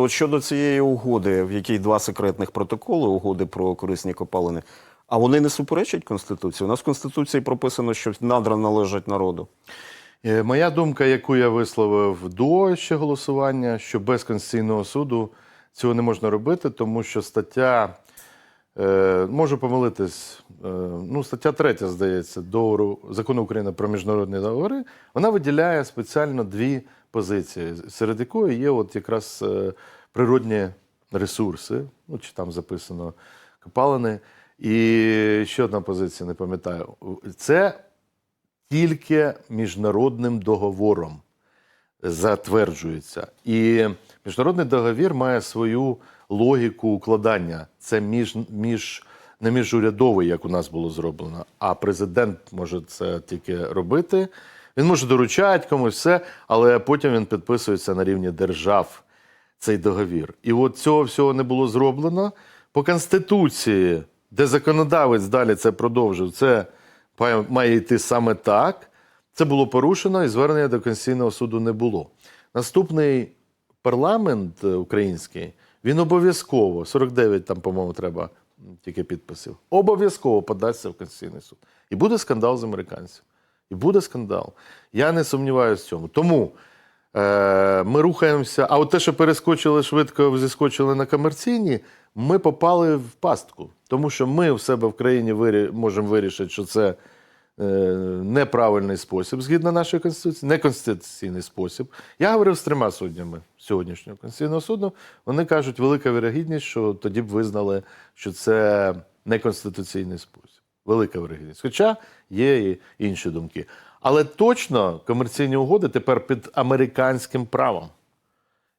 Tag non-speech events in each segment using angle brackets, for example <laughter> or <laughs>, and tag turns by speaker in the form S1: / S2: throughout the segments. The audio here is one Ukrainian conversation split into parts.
S1: От щодо цієї угоди, в якій два секретних протоколи, угоди про корисні копалини, а вони не суперечать Конституції? У нас в Конституції прописано, що надра належать народу.
S2: Е, Моя думка, яку я висловив до ще голосування, що без Конституційного суду цього не можна робити, тому що стаття, е, можу помилитись, е, ну, стаття 3, здається, договору закону України про міжнародні договори, вона виділяє спеціально дві позиції, серед якої є от якраз е, природні ресурси, ну, чи там записано копалини. І ще одна позиція, не пам'ятаю. Це тільки міжнародним договором затверджується. І міжнародний договір має свою логіку укладання. Це між, між, не міжурядовий, як у нас було зроблено, а президент може це тільки робити. Він може доручати комусь все, але потім він підписується на рівні держав цей договір. І от цього всього не було зроблено. По Конституції, де законодавець далі це продовжив, це має- йти саме так. Це було порушено і звернення до Конституційного суду не було. Наступний парламент е, український, він обов'язково, 49 там, по-моєму, треба тільки підписів, обов'язково подасться в Конституційний суд. І буде скандал з американців. І буде скандал. Я не сумніваюся в цьому. Тому е, ми рухаємося. А от те, що перескочили швидко, зіскочили на комерційні, ми попали в пастку. Тому що ми в себе в країні вирі, можемо вирішити, що це е, неправильний спосіб згідно нашої конституції, неконституційний спосіб. Я говорив з трьома суддями сьогоднішнього конституційного суду. Вони кажуть, велика вірогідність, що тоді б визнали, що це неконституційний спосіб. Велика вірогідність. Хоча є і інші думки. Але точно комерційні угоди тепер під американським правом.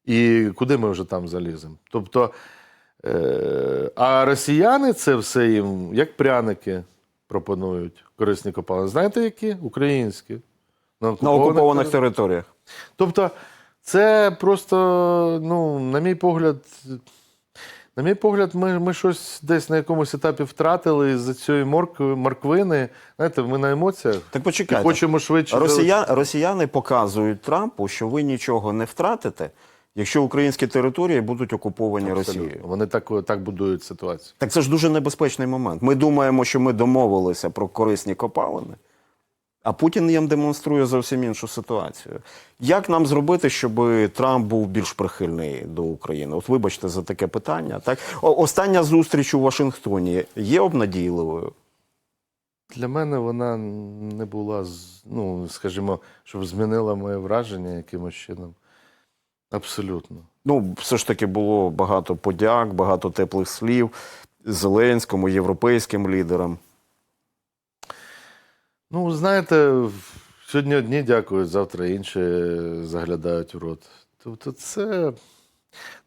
S2: І куди ми вже там заліземо? Тобто, е, а росіяни це все їм, як пряники, пропонують корисні копалини. Знаєте, які? Українські.
S1: На окупованих
S2: територіях.
S1: територіях.
S2: Тобто, це просто, ну, на мій погляд, на мій погляд, ми, ми щось десь на якомусь етапі втратили з цієї моркви, морквини. Знаєте, ми на емоціях
S1: Так
S2: і
S1: почекайте.
S2: хочемо швидше.
S1: Росія... Росіяни показують Трампу, що ви нічого не втратите, якщо українські території будуть окуповані
S2: Абсолютно.
S1: Росією.
S2: Вони так, так будують ситуацію.
S1: Так це ж дуже небезпечний момент. Ми думаємо, що ми домовилися про корисні копалини, а Путін їм демонструє зовсім іншу ситуацію. Як нам зробити, щоб Трамп був більш прихильний до України? От вибачте за таке питання. Так, остання зустріч у Вашингтоні є обнадійливою.
S2: Для мене вона не була, ну, скажімо, щоб змінила моє враження якимось чином. Абсолютно.
S1: Ну, все ж таки було багато подяк, багато теплих слів Зеленському, європейським лідерам.
S2: Ну, знаєте, сьогодні одні дякують, завтра інші заглядають в рот. Тобто це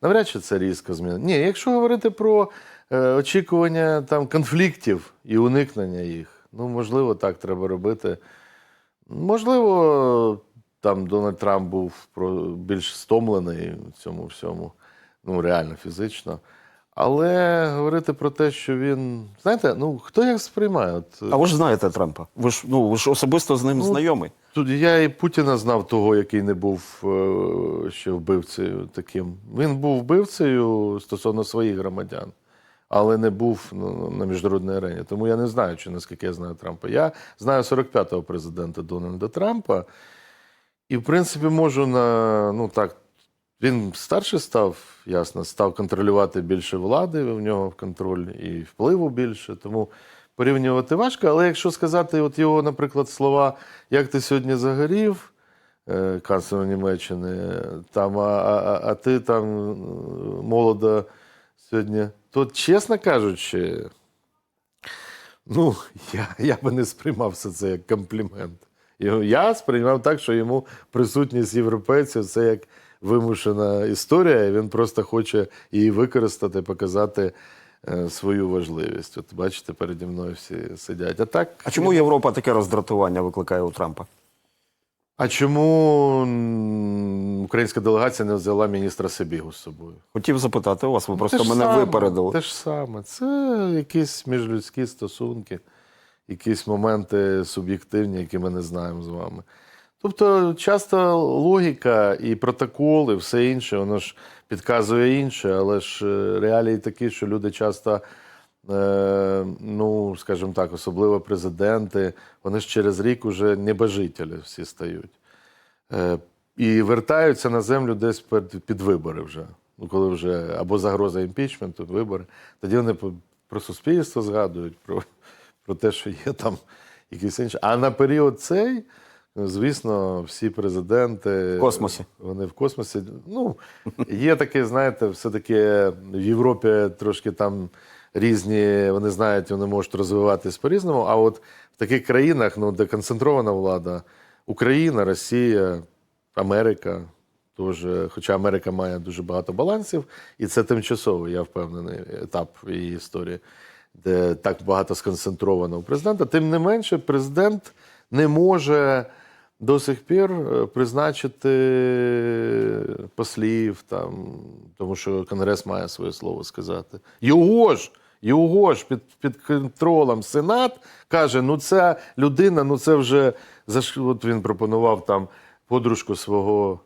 S2: навряд чи це різко зміна. Ні, якщо говорити про е, очікування там, конфліктів і уникнення їх, ну, можливо, так треба робити. Можливо, там Дональд Трамп був більш стомлений в цьому всьому, ну, реально фізично. Але говорити про те, що він. Знаєте, ну хто як сприймає? От,
S1: А ви ж знаєте Трампа? Ви ж ну ви ж особисто з ним
S2: Ну,
S1: знайомий.
S2: Тут я і Путіна знав того, який не був е, ще вбивцею таким. Він був вбивцею стосовно своїх громадян, але не був ну, на міжнародній арені. Тому я не знаю, чи наскільки я знаю Трампа. Я знаю 45-го президента Дональда Трампа, і, в принципі, можу на ну так. Він старший став, ясно, став контролювати більше влади, в нього контроль і впливу більше. Тому порівнювати важко. Але якщо сказати, от його, наприклад, слова, як ти сьогодні загорів, е, канцлер Німеччини, там, а, а, а- ти там е, молодо сьогодні, то, чесно кажучи, ну, я, я би не сприймав все це як комплімент. Я сприймав так, що йому присутність європейців це як вимушена історія, і він просто хоче її використати, показати е, свою важливість. От бачите, переді мною всі сидять. А так.
S1: А чому Європа таке роздратування викликає у Трампа?
S2: А чому українська делегація не взяла міністра Сибігу з собою?
S1: Хотів запитати у вас, ви просто мене
S2: саме,
S1: випередили.
S2: Те ж саме. Це якісь міжлюдські стосунки, якісь моменти суб'єктивні, які ми не знаємо з вами. Тобто, часто логіка і протоколи, все інше, воно ж підказує інше, але ж е, реалії такі, що люди часто, е, ну, скажімо так, особливо президенти, вони ж через рік уже небожителі всі стають. Е, і вертаються на землю десь під, під вибори вже. Ну, коли вже або загроза імпічменту, вибори. Тоді вони про суспільство згадують, про, про те, що є там якісь інші. А на період цей, звісно, всі президенти
S1: В космосі.
S2: Вони в космосі. Ну, є таке, знаєте, все-таки в Європі трошки там різні, вони знають, вони можуть розвиватись по-різному. А от в таких країнах, ну, де концентрована влада, Україна, Росія, Америка. Тож, хоча Америка має дуже багато балансів, і це тимчасовий, я впевнений, етап її історії, де так багато сконцентровано у президента. Тим не менше, президент не може до сих пір е, призначити послів, там, тому що Конгрес має своє слово сказати. Його ж, його ж під, під контролем Сенат каже: ну ця людина, ну це вже от він пропонував там подружку свого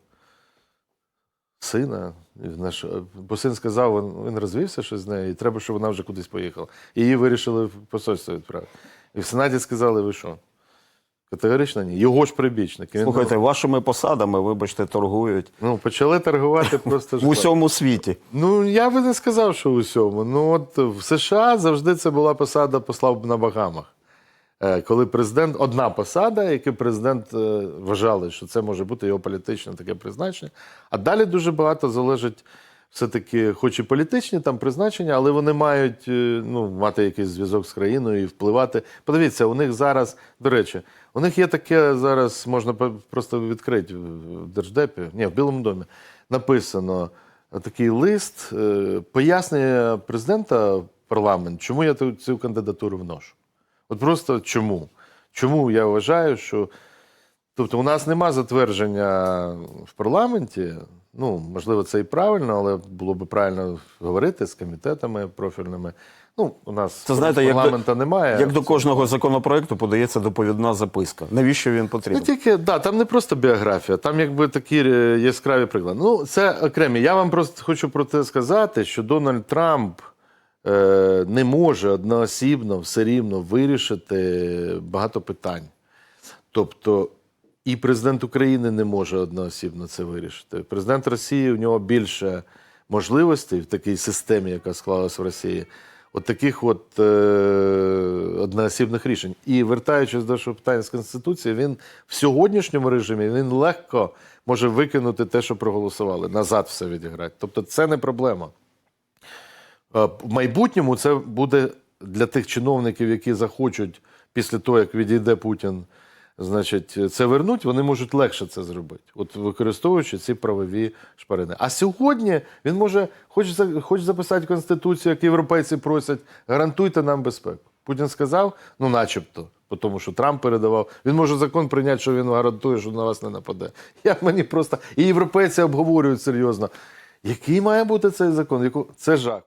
S2: сина. Наш, бо син сказав, він, він розвівся щось з нею, і треба, щоб вона вже кудись поїхала. І її вирішили в посольство відправити. І в Сенаті сказали, ви що? Категорично ні. Його ж прибічник. Він,
S1: Слухайте, вашими посадами, вибачте, торгують
S2: ну, почали торгувати <laughs> просто ж.
S1: в усьому світі.
S2: Ну, я би не сказав, що в усьому. Ну, от в США завжди це була посада посла на Багамах. Е, Коли президент, одна посада, яку президент е, вважали, що це може бути його політичне таке призначення. А далі дуже багато залежить все-таки, хоч і політичні там призначення, але вони мають е, ну, мати якийсь зв'язок з країною і впливати. Подивіться, у них зараз, до речі, у них є таке зараз, можна просто відкрити в Держдепі, ні, в Білому домі, написано такий лист, е, пояснення президента парламент, чому я цю кандидатуру вношу. От просто чому? Чому я вважаю, що. Тобто, у нас нема затвердження в парламенті. Ну, можливо, це і правильно, але було б правильно говорити з комітетами профільними. Ну, у нас
S1: Це знаєте, як
S2: парламента
S1: до,
S2: немає.
S1: як до кожного законопроекту подається доповідна записка. Навіщо він
S2: Ну,
S1: потрібен?
S2: тільки да, там не просто біографія, там якби такі е, яскраві приклади. Ну, це окремі. Я вам просто хочу про те сказати, що Дональд Трамп е, не може одноосібно все рівно вирішити багато питань. Тобто, і президент України не може одноосібно це вирішити. Президент Росії у нього більше можливостей в такій системі, яка склалась в Росії. От таких от е, одноосібних рішень. І вертаючись до вашого питання з Конституції, він в сьогоднішньому режимі він легко може викинути те, що проголосували, назад все відіграти. Тобто це не проблема. Е, В майбутньому це буде для тих чиновників, які захочуть після того, як відійде Путін, значить, це вернуть, вони можуть легше це зробити, от використовуючи ці правові шпарини. А сьогодні він може, хоч, за- хоч записати Конституцію, як європейці просять, гарантуйте нам безпеку. Путін сказав, ну начебто, тому що Трамп передавав. Він може закон прийняти, що він гарантує, що на вас не нападе. Як мені просто і європейці обговорюють серйозно. Який має бути цей закон? Це жах.